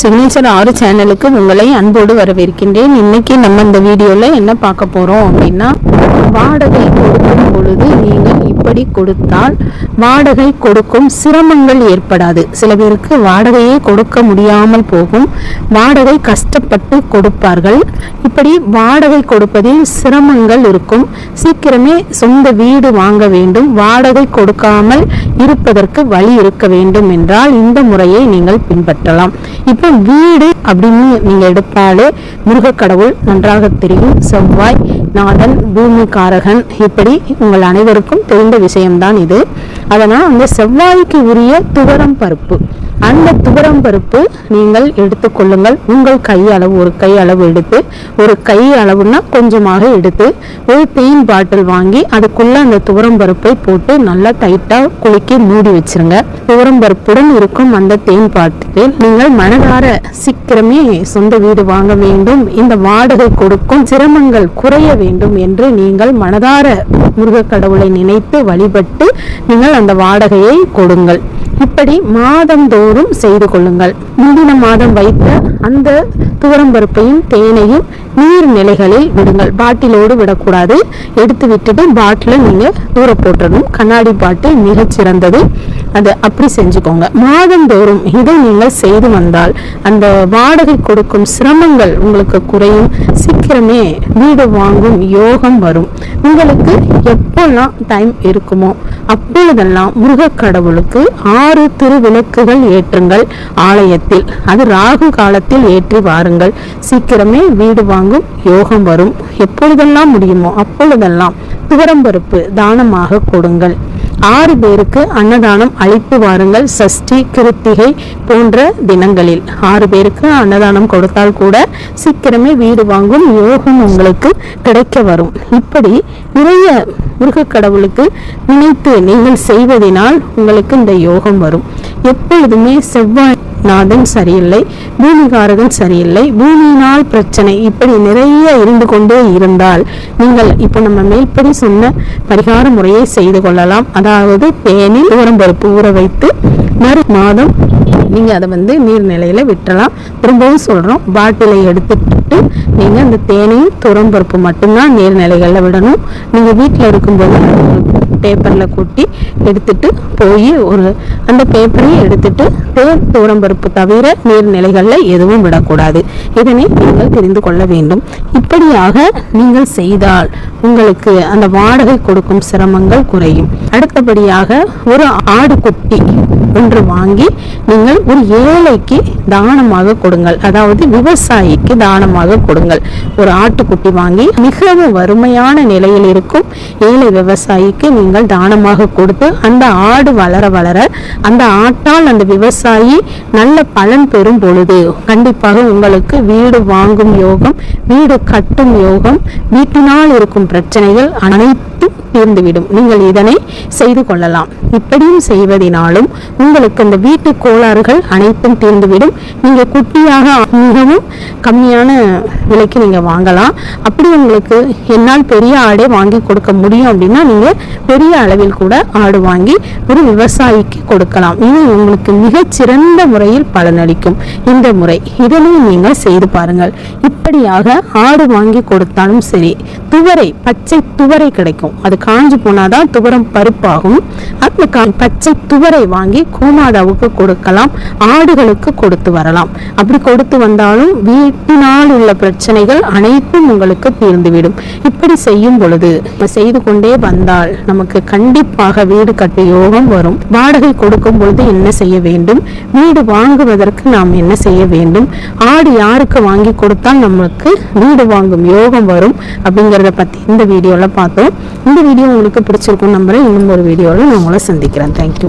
Signature ஆறு சேனலுக்கு உங்களை அன்போடு வரவேற்கின்றேன். இன்னைக்கு நம்ம இந்த வீடியோல என்ன பார்க்க போறோம் அப்படின்னா வாடகை கொடுக்கும் பொழுது நீங்கள் இப்படி கொடுத்தால் வாடகை கொடுக்கும் சிரமங்கள் ஏற்படாது. சில பேருக்கு வாடகையே கொடுக்க முடியாமல் போகும். வாடகை கஷ்டப்பட்டு கொடுப்பார்கள். இப்படி வாடகை கொடுப்பதில் சிரமங்கள் இருக்கும். சீக்கிரமே சொந்த வீடு வாங்க வேண்டும். வாடகை கொடுக்காமல் இருப்பதற்கு வழி இருக்க வேண்டும் என்றால் இந்த முறையை நீங்கள் பின்பற்றலாம். இப்போ வீடு அப்படின்னு நீங்கள் எடுத்தாலே முருகக்கடவுள் நன்றாக தெரியும். செவ்வாய் நாதன் பூமிகாரகன் இப்படி உங்கள் அனைவருக்கும் தெரிந்த விஷயம்தான் இது. அதனால் அந்த செவ்வாய்க்கு உரிய துவரம் பருப்பு. அந்த துவரம் பருப்பு நீங்கள் எடுத்துக்கொள்ளுங்கள் உங்கள் கை அளவு ஒரு கை அளவு எடுத்து ஒரு கை அளவுன்னா கொஞ்சமாக எடுத்து ஒரு தேன் பாட்டில் வாங்கி அதுக்குள்ள அந்த துவரம் பருப்பை போட்டு நல்லா டைட்டாக குலுக்கி மூடி வச்சிருங்க. துவரம் பருப்புடன் இருக்கும் அந்த தேன் பாட்டில் நீங்கள் மனதார சீக்கிரமே சொந்த வீடு வாங்க வேண்டும். இந்த வாடகை கொடுக்கும் சிரமங்கள் குறைய வேண்டும் என்று நீங்கள் மனதார முருகக்கடவுளை நினைத்து வழிபட்டு நீங்கள் அந்த வாடகையை கொடுங்கள். இப்படி மாதந்தோறும் செய்து கொள்ளுங்கள். முந்தின மாதம் வைத்த அந்த துவரம்பருப்பையும் தேனையும் நீர் நிலைகளில் விடுங்கள். பாட்டிலோடு விடக்கூடாது. எடுத்து விட்டுட்டு பாட்டில நீங்க தூர போட்டணும் கண்ணாடி பாட்டில் மிகச்சிறந்தது. அது அப்படி செஞ்சுக்கோங்க. மாதந்தோறும் இதை நீங்கள் செய்து வந்தால் அந்த வாடகை கொடுக்கும் சிரமங்கள் உங்களுக்கு குறையும். சீக்கிரமே வீடு வாங்கும் யோகம் வரும். உங்களுக்கு எப்பெல்லாம் டைம் இருக்குமோ அப்பொழுதெல்லாம் முருகக் கடவுளுக்கு ஆறு திருவிளக்குகள் ஏற்றுங்கள் ஆலயத்தில். அது ராகு காலத்தில் ஏற்றி வாருங்கள். சீக்கிரமே வீடு வாங்கும் யோகம் வரும். எப்பொழுதெல்லாம் முடியுமோ அப்பொழுதெல்லாம் துவரம்பருப்பு தானமாக கொடுங்கள். ஆறு பேருக்கு அன்னதானம் அளித்து வாருங்கள். சஷ்டி கிருத்திகை போன்ற தினங்களில். ஆறு பேருக்கு அன்னதானம் கொடுத்தால் கூட சீக்கிரமே வீடு வாங்கும் யோகம் உங்களுக்கு கிடைக்க வரும். இப்படி நிறைய முருகக் கடவுளுக்கு நினைத்து நீங்கள் செய்வதினால் உங்களுக்கு இந்த யோகம் வரும். எப்பொழுதுமே செவ்வாய் நாதன் சரியில்லை பூமிகாரகன் சரியில்லை பூமியினால் பிரச்சனை இப்படி நிறைய இருந்து கொண்டே இருந்தால் நீங்கள் இப்போ நம்ம மேல்படி சொன்ன பரிகார முறையை செய்து கொள்ளலாம். அதாவது தேனில் உரம்பருப்பு ஊற வைத்து மறு மாதம் நீங்க அதை வந்து நீர்நிலையில் விட்டுறலாம். திரும்பவும் சொல்றோம் பாட்டிலை எடுத்துட்டு நீங்க அந்த தேனையும் துரம்பருப்பு மட்டும்தான் நீர்நிலைகளில் விடணும். நீங்க வீட்டில் இருக்கும்போது பேப்பரில் கொட்டி எடுத்துட்டு போய் ஒரு அந்த பேப்பரையும் எடுத்துட்டு தேன் துவரம்பருப்பு தவிர நீர்நிலைகளில் எதுவும் விடக்கூடாது. இதனை நீங்கள் தெரிந்து கொள்ள வேண்டும். இப்படியாக நீங்கள் செய்தால் உங்களுக்கு அந்த வாடகை கொடுக்கும் சிரமங்கள் குறையும். அடுத்தபடியாக ஒரு ஆடு குட்டி ஒன்று வாங்கி நீங்கள் ஒரு ஏழைக்கு தானமாக கொடுங்கள். அதாவது விவசாயிக்கு தானமாக கொடுங்கள். ஒரு ஆட்டுக்குட்டி வாங்கி மிகவும் வறுமையான நிலையில் இருக்கும் ஏழை விவசாயிக்கு நீங்கள் தானமாக கொடுத்து அந்த ஆடு வளர வளர அந்த ஆட்டால் அந்த விவசாயி நல்ல பலன் பெறும் பொழுது கண்டிப்பாக உங்களுக்கு வீடு வாங்கும் யோகம் வீடு கட்டும் யோகம் வீட்டினால் இருக்கும் பிரச்சனைகள் அனைத்தும் தீர்ந்துவிடும். நீங்கள் இதனை செய்து கொள்ளலாம். இப்படியும் செய்வதினாலும் உங்களுக்கு இந்த வீட்டு கோளாறுகள் அனைத்தும் தீர்ந்துவிடும். நீங்கள் குட்டியாக மிகவும் கம்மியான விலைக்கு நீங்கள் வாங்கலாம். அப்படி உங்களுக்கு என்னால் பெரிய ஆடே வாங்கி கொடுக்க முடியும் அப்படின்னா நீங்கள் பெரிய அளவில் கூட ஆடு வாங்கி ஒரு விவசாயிக்கு கொடுக்கலாம். இது உங்களுக்கு மிகச் சிறந்த முறையில் பலனளிக்கும். இந்த முறை இதனையும் நீங்கள் செய்து பாருங்கள். இப்படியாக ஆடு வாங்கி கொடுத்தாலும் சரி துவரை பச்சை துவரை கிடைக்கும். அது காஞ்சு போனாதான் துவரம் பருப்பாகும். அந்த பச்சை துவரை வாங்கி கோமாதாவுக்கு கொடுக்கலாம். ஆடுகளுக்கு கொடுத்து வரலாம். அப்படி கொடுத்து வந்தாலும் வீட்டினால் உள்ள பிரச்சனைகள் அனைத்தும் உங்களுக்கு தீர்ந்துவிடும். இப்படி செய்யும் பொழுது செய்து கொண்டே வந்தால் நமக்கு கண்டிப்பாக வீடு கட்ட யோகம் வரும். வாடகை கொடுக்கும் பொழுது என்ன செய்ய வேண்டும்? வீடு வாங்குவதற்கு நாம் என்ன செய்ய வேண்டும்? ஆடு யாருக்கு வாங்கி கொடுத்தால் நமக்கு வீடு வாங்கும் யோகம் வரும். அப்படிங்கிறத பத்தி இந்த வீடியோல பார்த்தோம். இந்த வீடியோ உங்களுக்கு பிடிச்சிருக்கும் நம்புறேன். இன்னும் ஒரு வீடியோவில் நான் உங்களை சந்திக்கிறேன். தேங்க்யூ